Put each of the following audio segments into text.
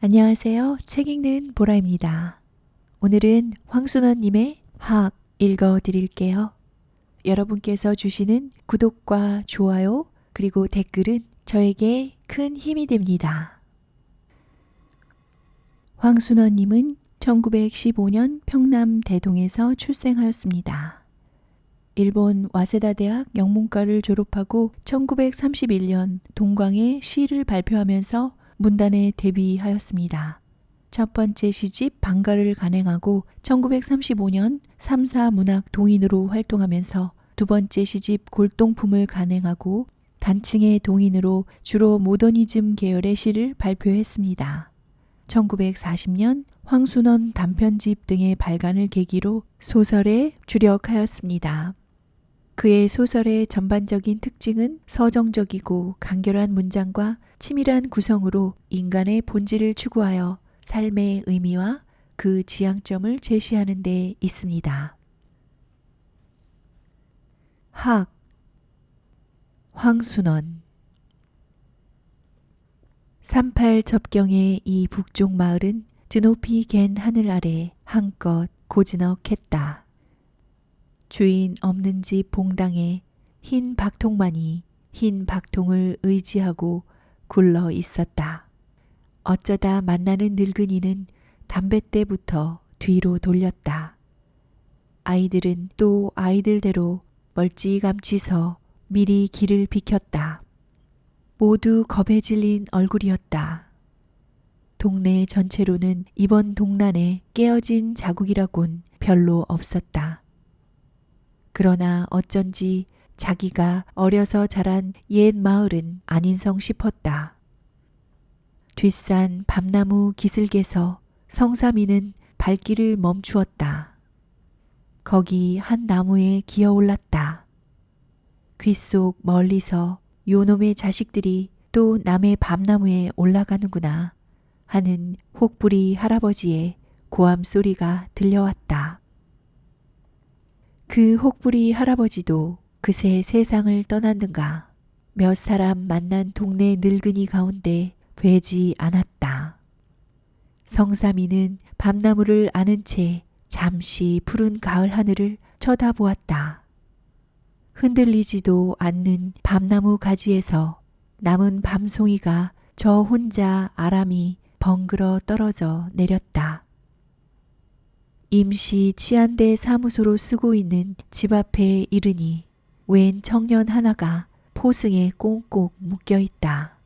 안녕하세요. 책 읽는 보라입니다. 오늘은 황순원님의 학 읽어 드릴게요. 여러분께서 주시는 구독과 좋아요 그리고 댓글은 저에게 큰 힘이 됩니다. 황순원님은 1915년 평남 대동에서 출생하였습니다. 일본 와세다 대학 영문과를 졸업하고 1931년 동광에 시를 발표하면서 문단에 데뷔하였습니다. 첫 번째 시집 방가를 간행하고 1935년 3사 문학 동인으로 활동하면서 두 번째 시집 골동품을 간행하고 단층의 동인으로 주로 모더니즘 계열의 시를 발표했습니다. 1940년 황순원 단편집 등의 발간을 계기로 소설에 주력하였습니다. 그의 소설의 전반적인 특징은 서정적이고 간결한 문장과 치밀한 구성으로 인간의 본질을 추구하여 삶의 의미와 그 지향점을 제시하는 데 있습니다. 학 황순원 38 접경의 이 북쪽 마을은 드높이 갠 하늘 아래 한껏 고즈넉했다. 주인 없는 집 봉당에 흰 박통만이 흰 박통을 의지하고 굴러 있었다. 어쩌다 만나는 늙은이는 담뱃대부터 뒤로 돌렸다. 아이들은 또 아이들대로 멀찌감치 서 미리 길을 비켰다. 모두 겁에 질린 얼굴이었다. 동네 전체로는 이번 동란에 깨어진 자국이라곤 별로 없었다. 그러나 어쩐지 자기가 어려서 자란 옛 마을은 아닌성 싶었다. 뒷산 밤나무 기슭에서 성삼이는 발길을 멈추었다. 거기 한 나무에 기어 올랐다. 귓속 멀리서 요놈의 자식들이 또 남의 밤나무에 올라가는구나 하는 혹부리 할아버지의 고함 소리가 들려왔다. 그 혹부리 할아버지도 그새 세상을 떠났는가 몇 사람 만난 동네 늙은이 가운데 뵈지 않았다. 성삼이는 밤나무를 아는 채 잠시 푸른 가을 하늘을 쳐다보았다. 흔들리지도 않는 밤나무 가지에서 남은 밤송이가 저 혼자 아람이 벙그러 떨어져 내렸다. 임시 치안대 사무소로 쓰고 있는 집 앞에 이르니 웬 청년 하나가 포승에 꽁꽁 묶여 있다.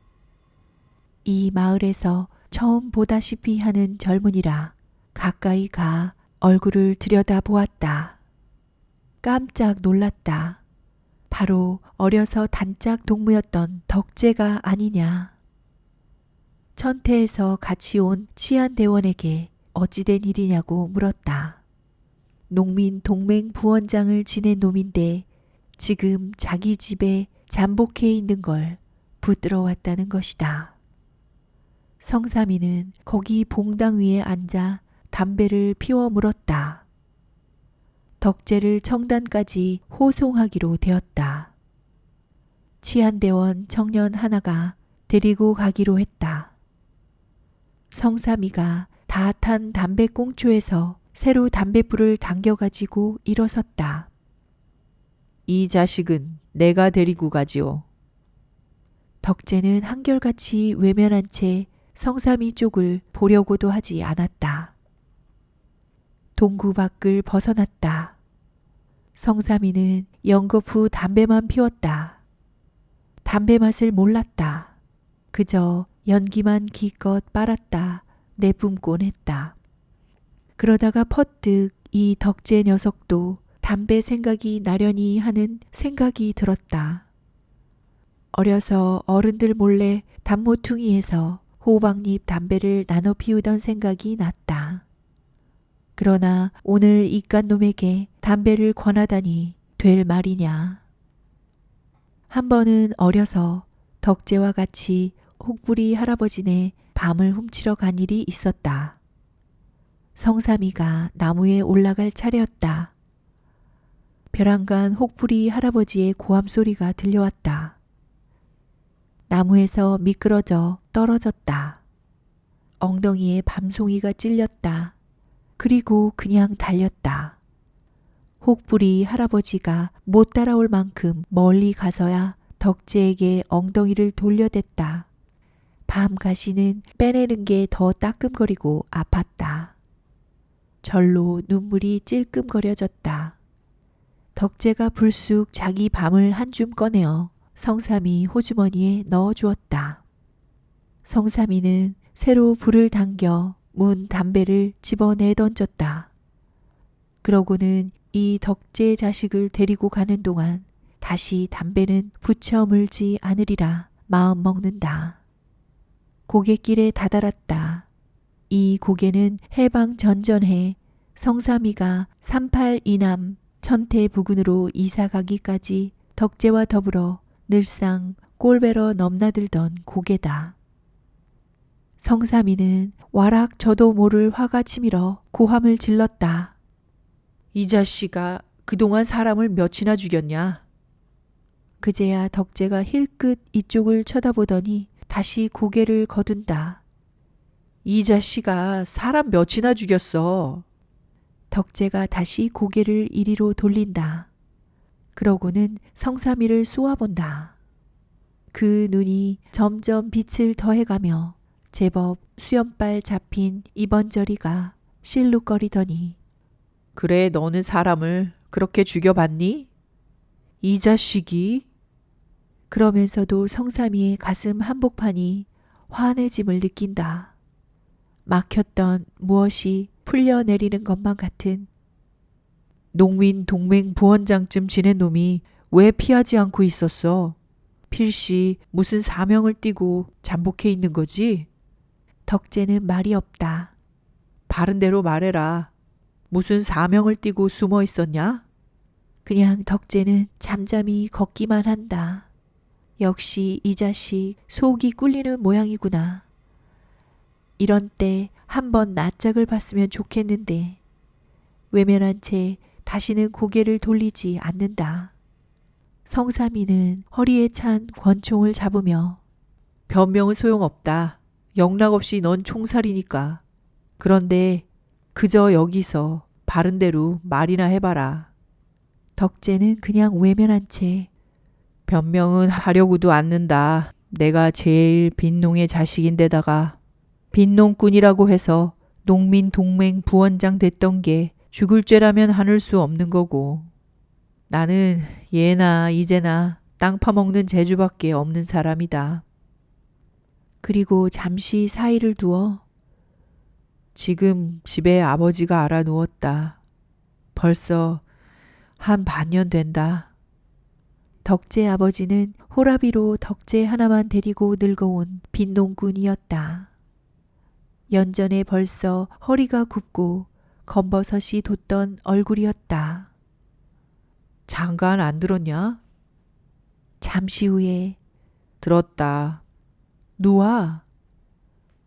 이 마을에서 처음 보다시피 하는 젊은이라 가까이 가 얼굴을 들여다 보았다. 깜짝 놀랐다. 바로 어려서 단짝 동무였던 덕재가 아니냐. 천태에서 같이 온 치안대원에게 어찌된 일이냐고 물었다. 농민 동맹 부원장을 지낸 놈인데 지금 자기 집에 잠복해 있는 걸 붙들어 왔다는 것이다. 성삼이는 거기 봉당 위에 앉아 담배를 피워 물었다. 덕제를 청단까지 호송하기로 되었다. 치안대원 청년 하나가 데리고 가기로 했다. 성삼이가 다 탄 담배 꽁초에서 새로 담배불을 당겨가지고 일어섰다. 이 자식은 내가 데리고 가지요. 덕재는 한결같이 외면한 채 성삼이 쪽을 보려고도 하지 않았다. 동구 밖을 벗어났다. 성삼이는 연거 후 담배만 피웠다. 담배 맛을 몰랐다. 그저 연기만 기껏 빨았다 내뿜곤 했다. 그러다가 퍼뜩 이 덕재 녀석도 담배 생각이 나려니 하는 생각이 들었다. 어려서 어른들 몰래 단모퉁이에서 호박잎 담배를 나눠 피우던 생각이 났다. 그러나 오늘 이깟 놈에게 담배를 권하다니 될 말이냐. 한 번은 어려서 덕재와 같이 혹부리 할아버지네 밤을 훔치러 간 일이 있었다. 성삼이가 나무에 올라갈 차례였다. 벼랑간 혹부리 할아버지의 고함 소리가 들려왔다. 나무에서 미끄러져 떨어졌다. 엉덩이에 밤송이가 찔렸다. 그리고 그냥 달렸다. 혹부리 할아버지가 못 따라올 만큼 멀리 가서야 덕재에게 엉덩이를 돌려댔다. 밤 가시는 빼내는 게 더 따끔거리고 아팠다. 절로 눈물이 찔끔거려졌다. 덕재가 불쑥 자기 밤을 한 줌 꺼내어 성삼이 호주머니에 넣어 주었다. 성삼이는 새로 불을 당겨 문 담배를 집어내 던졌다. 그러고는 이 덕재 자식을 데리고 가는 동안 다시 담배는 붙여 물지 않으리라 마음 먹는다. 고갯길에 다다랐다. 이 고개는 해방 전전해 성삼이가 38 이남 천태 부근으로 이사 가기까지 덕재와 더불어 늘상 꼴배러 넘나들던 고개다. 성삼이는 와락 저도 모를 화가 치밀어 고함을 질렀다. 이 자식아 그동안 사람을 몇이나 죽였냐? 그제야 덕재가 힐끗 이쪽을 쳐다보더니 다시 고개를 거둔다. 이 자식아 사람 몇이나 죽였어? 덕재가 다시 고개를 이리로 돌린다. 그러고는 성삼이를 쏘아본다. 그 눈이 점점 빛을 더해가며 제법 수염발 잡힌 이번저리가 실룩거리더니 그래 너는 사람을 그렇게 죽여봤니? 이 자식이 그러면서도 성삼이의 가슴 한복판이 환해짐을 느낀다. 막혔던 무엇이 풀려내리는 것만 같은 농민 동맹 부원장쯤 지낸 놈이 왜 피하지 않고 있었어? 필시 무슨 사명을 띠고 잠복해 있는 거지? 덕재는 말이 없다. 바른 대로 말해라. 무슨 사명을 띠고 숨어 있었냐? 그냥 덕재는 잠잠히 걷기만 한다. 역시 이 자식 속이 꿀리는 모양이구나. 이런 때 한번 낯짝을 봤으면 좋겠는데 외면한 채 다시는 고개를 돌리지 않는다. 성삼이는 허리에 찬 권총을 잡으며 변명은 소용없다. 영락 없이 넌 총살이니까. 그런데 그저 여기서 바른 대로 말이나 해봐라. 덕재는 그냥 외면한 채 변명은 하려고도 않는다. 내가 제일 빈농의 자식인데다가 빈농꾼이라고 해서 농민 동맹 부원장 됐던 게 죽을 죄라면 하늘 수 없는 거고. 나는 예나 이제나 땅 파먹는 재주밖에 없는 사람이다. 그리고 잠시 사이를 두어 지금 집에 아버지가 알아 누웠다. 벌써 한 반년 된다. 덕재 아버지는 호라비로 덕재 하나만 데리고 늙어온 빈농꾼이었다. 연전에 벌써 허리가 굽고 검버섯이 돋던 얼굴이었다. 장관 안 들었냐? 잠시 후에 들었다. 누와?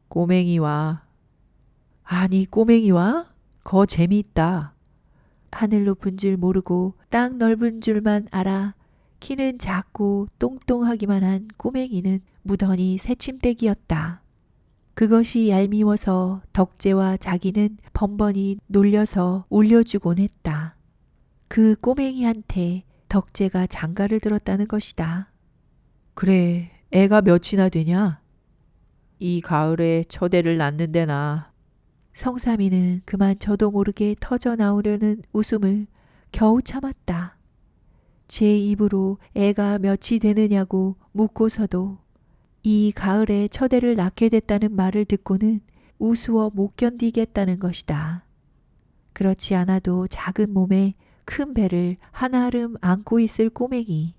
꼬맹이와. 아니 꼬맹이와? 거 재미있다. 하늘 높은 줄 모르고 땅 넓은 줄만 알아 키는 작고 똥똥하기만 한 꼬맹이는 무던히 새침대기였다. 그것이 얄미워서 덕재와 자기는 번번이 놀려서 울려주곤 했다. 그 꼬맹이한테 덕재가 장가를 들었다는 것이다. 그래, 애가 몇이나 되냐? 이 가을에 처대를 낳는데 나. 성삼이는 그만 저도 모르게 터져 나오려는 웃음을 겨우 참았다. 제 입으로 애가 몇이 되느냐고 묻고서도 이 가을에 처대를 낳게 됐다는 말을 듣고는 우스워 못 견디겠다는 것이다. 그렇지 않아도 작은 몸에 큰 배를 한아름 안고 있을 꼬맹이.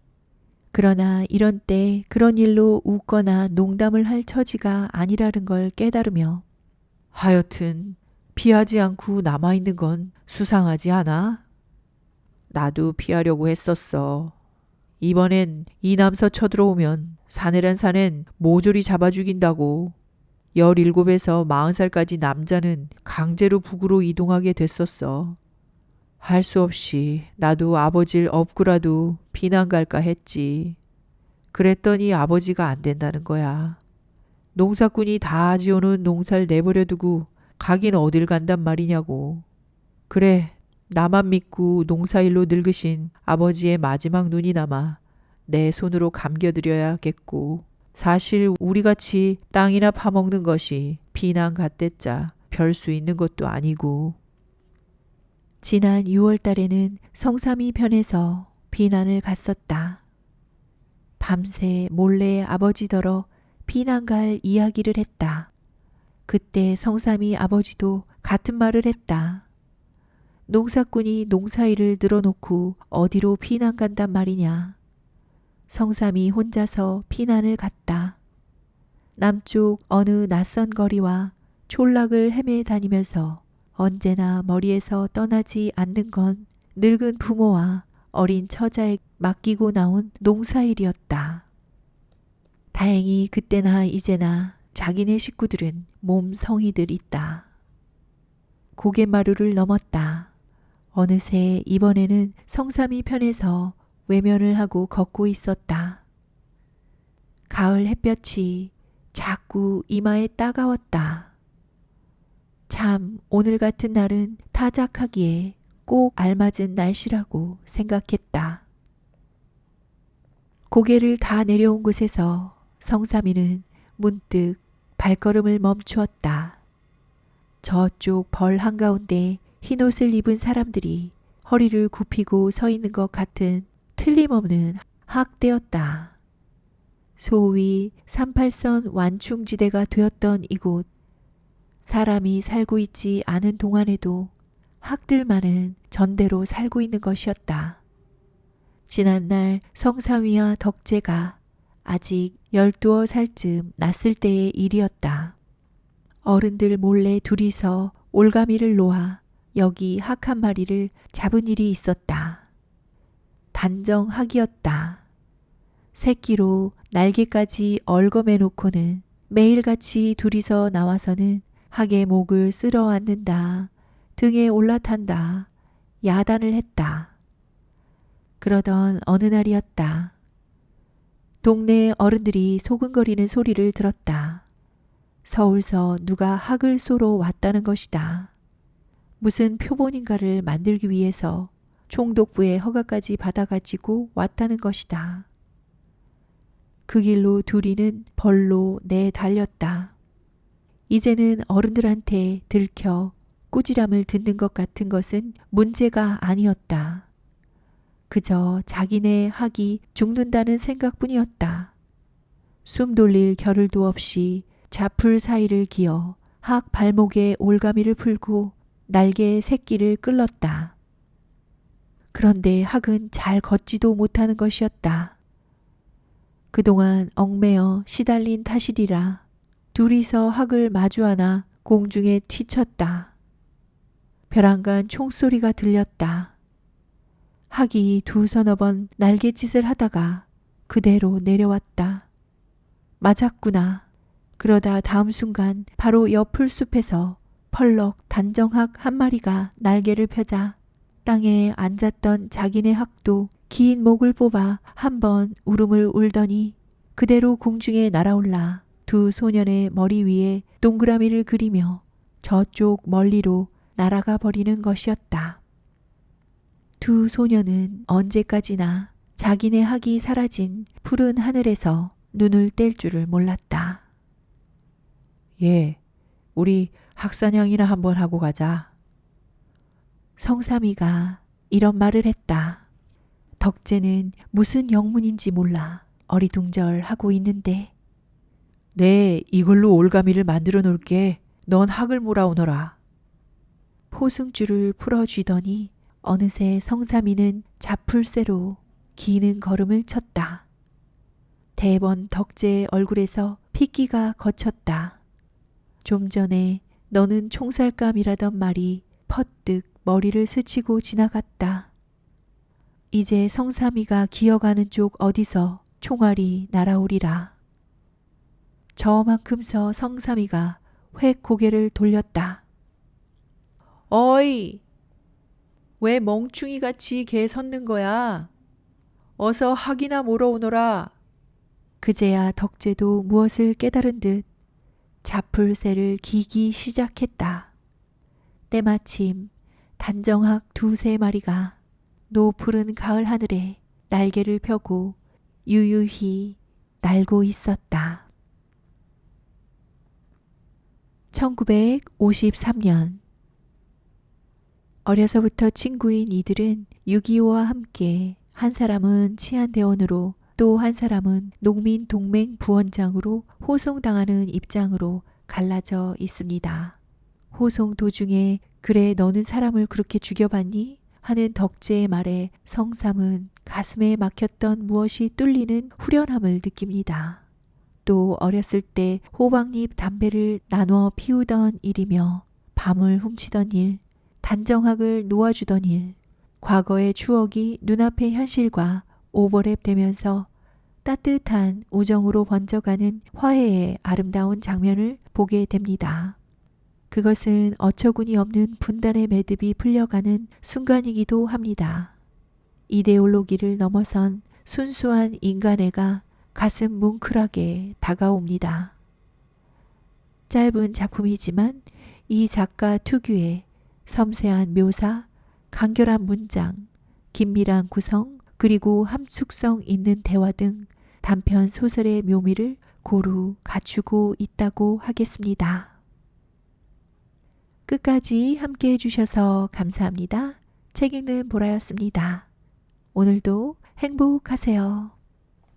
그러나 이런 때 그런 일로 웃거나 농담을 할 처지가 아니라는 걸 깨달으며 하여튼 피하지 않고 남아있는 건 수상하지 않아? 나도 피하려고 했었어. 이번엔 이남서 쳐들어오면 사내란 사낸 모조리 잡아 죽인다고. 17에서 40살까지 남자는 강제로 북으로 이동하게 됐었어. 할 수 없이 나도 아버지를 업고라도 비난 갈까 했지. 그랬더니 아버지가 안 된다는 거야. 농사꾼이 다 지어놓은 농사를 내버려 두고 가긴 어딜 간단 말이냐고. 그래, 나만 믿고 농사일로 늙으신 아버지의 마지막 눈이 남아 내 손으로 감겨드려야겠고. 사실 우리같이 땅이나 파먹는 것이 비난 같댔자 별 수 있는 것도 아니고. 지난 6월 달에는 성삼이 편에서 비난을 갔었다. 밤새 몰래 아버지더러 비난 갈 이야기를 했다. 그때 성삼이 아버지도 같은 말을 했다. 농사꾼이 농사일을 늘어놓고 어디로 피난 간단 말이냐. 성삼이 혼자서 피난을 갔다. 남쪽 어느 낯선 거리와 촌락을 헤매 다니면서 언제나 머리에서 떠나지 않는 건 늙은 부모와 어린 처자에 맡기고 나온 농사일이었다. 다행히 그때나 이제나 자기네 식구들은 몸 성이들 있다. 고갯마루를 넘었다. 어느새 이번에는 성삼이 편에서 외면을 하고 걷고 있었다. 가을 햇볕이 자꾸 이마에 따가웠다. 참 오늘 같은 날은 타작하기에 꼭 알맞은 날씨라고 생각했다. 고개를 다 내려온 곳에서 성삼이는 문득 발걸음을 멈추었다. 저쪽 벌 한가운데 흰옷을 입은 사람들이 허리를 굽히고 서 있는 것 같은 틀림없는 학대였다. 소위 38선 완충지대가 되었던 이곳. 사람이 살고 있지 않은 동안에도 학들만은 전대로 살고 있는 것이었다. 지난날 성삼이와 덕재가 아직 열두어 살쯤 났을 때의 일이었다. 어른들 몰래 둘이서 올가미를 놓아 여기 학 한 마리를 잡은 일이 있었다. 단정 학이었다. 새끼로 날개까지 얼검해 놓고는 매일같이 둘이서 나와서는 학의 목을 쓸어 앉는다. 등에 올라탄다. 야단을 했다. 그러던 어느 날이었다. 동네 어른들이 소근거리는 소리를 들었다. 서울서 누가 학을 쏘러 왔다는 것이다. 무슨 표본인가를 만들기 위해서 총독부의 허가까지 받아가지고 왔다는 것이다. 그 길로 둘이는 벌로 내달렸다. 이제는 어른들한테 들켜 꾸지람을 듣는 것 같은 것은 문제가 아니었다. 그저 자기네 학이 죽는다는 생각뿐이었다. 숨 돌릴 겨를도 없이 자풀 사이를 기어 학 발목에 올가미를 풀고 날개 새끼를 끌렀다. 그런데 학은 잘 걷지도 못하는 것이었다. 그동안 얽매여 시달린 탓이리라 둘이서 학을 마주하나 공중에 튀쳤다. 벼랑간 총소리가 들렸다. 학이 두 서너 번 날갯짓을 하다가 그대로 내려왔다. 맞았구나. 그러다 다음 순간 바로 옆 풀 숲에서 펄럭 단정학 한 마리가 날개를 펴자 땅에 앉았던 자기네 학도 긴 목을 뽑아 한 번 울음을 울더니 그대로 공중에 날아올라 두 소년의 머리 위에 동그라미를 그리며 저쪽 멀리로 날아가 버리는 것이었다. 두 소년은 언제까지나 자기네 학이 사라진 푸른 하늘에서 눈을 뗄 줄을 몰랐다. 예, 우리 학사냥이나 한번 하고 가자. 성삼이가 이런 말을 했다. 덕재는 무슨 영문인지 몰라 어리둥절하고 있는데 네, 이걸로 올가미를 만들어 놓을게. 넌 학을 몰아오너라. 포승줄을 풀어쥐더니 어느새 성삼이는 자풀쇠로 기는 걸음을 쳤다. 대번 덕재의 얼굴에서 핏기가 거쳤다. 좀 전에 너는 총살감이라던 말이 퍼뜩 머리를 스치고 지나갔다. 이제 성삼이가 기어가는 쪽 어디서 총알이 날아오리라. 저만큼 서 성삼이가 획 고개를 돌렸다. 어이! 왜 멍충이 같이 개 섰는 거야? 어서 학이나 몰아오너라. 그제야 덕재도 무엇을 깨달은 듯 자풀새를 기기 시작했다. 때마침 단정학 두세 마리가 노푸른 가을 하늘에 날개를 펴고 유유히 날고 있었다. 1953년 어려서부터 친구인 이들은 6.25와 함께 한 사람은 치안대원으로 또 한 사람은 농민 동맹 부원장으로 호송당하는 입장으로 갈라져 있습니다. 호송 도중에 그래 너는 사람을 그렇게 죽여봤니? 하는 덕재의 말에 성삼은 가슴에 막혔던 무엇이 뚫리는 후련함을 느낍니다. 또 어렸을 때 호박잎 담배를 나눠 피우던 일이며 밤을 훔치던 일, 단정학을 놓아주던 일, 과거의 추억이 눈앞의 현실과 오버랩 되면서 따뜻한 우정으로 번져가는 화해의 아름다운 장면을 보게 됩니다. 그것은 어처구니 없는 분단의 매듭이 풀려가는 순간이기도 합니다. 이데올로기를 넘어선 순수한 인간애가 가슴 뭉클하게 다가옵니다. 짧은 작품이지만 이 작가 특유의 섬세한 묘사, 간결한 문장, 긴밀한 구성, 그리고 함축성 있는 대화 등 단편 소설의 묘미를 고루 갖추고 있다고 하겠습니다. 끝까지 함께 해주셔서 감사합니다. 책 읽는 보라였습니다. 오늘도 행복하세요.